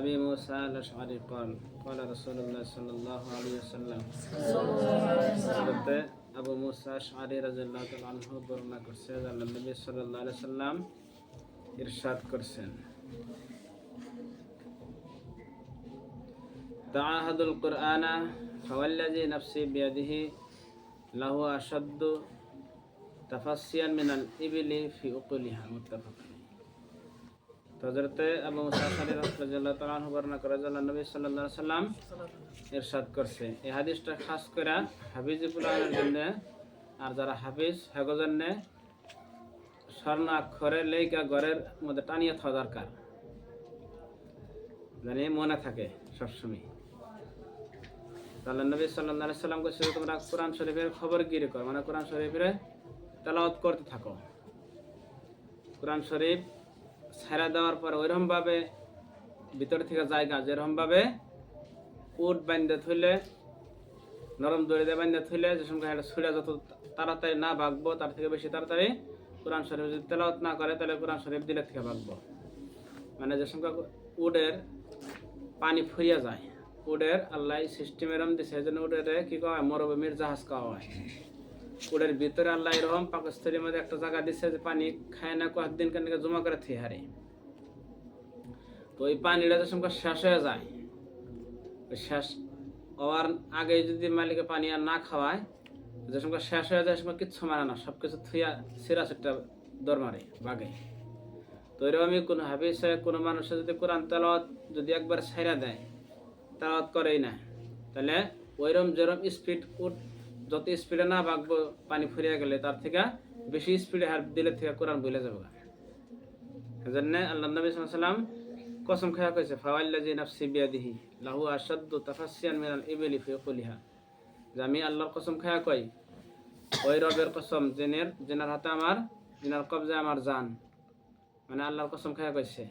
أبي موسى الأشعري قال قال رسول الله صلى الله عليه وسلم হযরত আবু মুসা আশআরি রাদিয়াল্লাহু তাআলা আনহু বর্ণনা করছে যে আল্লাহ নবী সাল্লাল্লাহু আলাইহি সাল্লাম ইরশাদ করছেন তাআহাদুল কুরআনা ফাওয়াল্লাযী নাফসি বিয়াদিহি লাহু আশাদ্দু তাফাসসিয়ান মিনাল ইবিলি ফি উকুলিহা মুত্তাফাক তো হযরতে আবু বর্ণনা নবী করছে। এই হাদিসটা খাস করে হাফিজি পুলানের জন্য, আর যারা হাফিজ, হেগো স্বর্ণ লেখা ঘরের মধ্যে টানিয়ে থাকা দরকার। জানি মনে থাকে সবসময়। তাহলে নবী আলাইহি সাল্লাম কইছে তোমরা কোরআন শরীফের খবর গিরি কর মানে কোরআন শরীফের তেলাওয়াত করতে থাকো। কোরআন শরীফ ছেড়া দেওয়ার পর ওইরকম ভাবে ভিতর থেকে জায়গা যেরকম ভাবে উট বান্ধে থইলে, নরম দড়ি দিয়ে বান্ধে থইলে, যে সময় ছুড়ে যত তাড়াতাড়ি না ভাগবো, তার থেকে বেশি তাড়াতাড়ি কোরআন শরীফ যদি তেলাওয়াত না করে, তাহলে কোরআন শরীফ দিলে থেকে ভাগবো। মানে যে সময় উডের পানি ফুরিয়া যায় উডের আল্লাহ সিস্টেম এরম দিছে জন্য উডের কি হয় মরুভূমির জাহাজ কওয়া হয়। উডের ভিতরে আল্লাহ এরকম পাকস্থলীর মধ্যে একটা জায়গা দিছে যে পানি খায় না কয়েকদিন কেন জমা করে থিয়ে হারে। তো ওই পানিটা যে সময় শেষ হয়ে যায়, ওই শেষ হওয়ার আগে যদি মালিকে পানি আর না খাওয়ায় যে সময় শেষ হয়ে যায় সময় কিচ্ছু মারে না সব কিছু থুইয়া সিরা সেটা দর মারে বাগে। তো এরকমই কোনো হাফিসে কোনো মানুষের যদি কোরআন তেলাওয়াত যদি একবার ছাইরা দেয়, তেলাওয়াত করেই না, তাহলে ওইরকম যেরকম স্পিড যত স্পিডে না বাগবো পানি ফুরিয়ে গেলে তার থেকে বেশি স্পিডে হার দিলে থেকে কোরআন বলে যাবে এজন্য আল্লাহ নবী সাল্লাম কসম খায়া কইছে ফাওয়াল্লাজি নাফসি বিয়াদিহি লাহু আশাদ্দু তাফাসসিয়ান মিনাল ইবলি ফি কুলিহা যে আমি আল্লাহর কসম খায়া কই, ওই রবের কসম, জেনের, জেনার হাতে আমার, জেনার কবজা আমার জান। মানে আল্লাহর কসম খায়া কইছে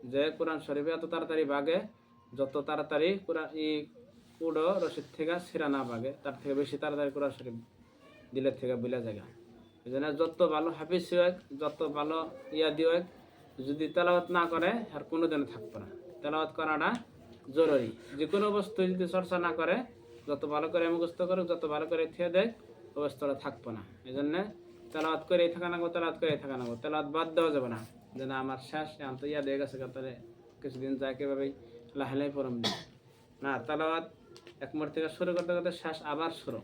যে কোরআন শরীফে এত তাড়াতাড়ি বাগে যত তাড়াতাড়ি কোরআন ই উডো রশিদ থেকে ছিঁড়া না বাগে তার থেকে বেশি তাড়াতাড়ি কোরআন শরীফ দিলের থেকে বিলা জায়গা। এই জন্য যত ভালো হাফিজ হোক যত ভালো ইয়া দিয়ে যদি তেলাওয়াত না করে, আর কোনো দিন থাকবে না। তেলাওয়াত করাটা জরুরি। যে কোনো বস্তু যদি চর্চা না করে, যত ভালো করে মুখস্থ করুক, যত ভালো করে থিয়ে দেয় ওই বস্তুটা থাকব না। এই জন্যে তেলাওয়াত করেই থাকা নাগো তেলাওয়াত করেই থাকা নাগো তেলাওয়াত বাদ দেওয়া যাবে না। যে না আমার এখন তো ইয়া দিয়ে গেছে তাহলে কিছুদিন যায় কীভাবেই লাহালাই পরম দিই না, তেলাওয়াত এক মোড় থেকে শুরু করতে করতে শ্বাস আবার শুরু।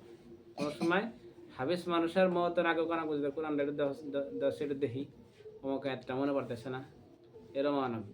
কোনো সময় হাবিস মানুষের মতের আগে কোনো বুঝবে, কোরআন সেটা দেখি আমাকে একটা মনে পড়তেছে না। এরম আনব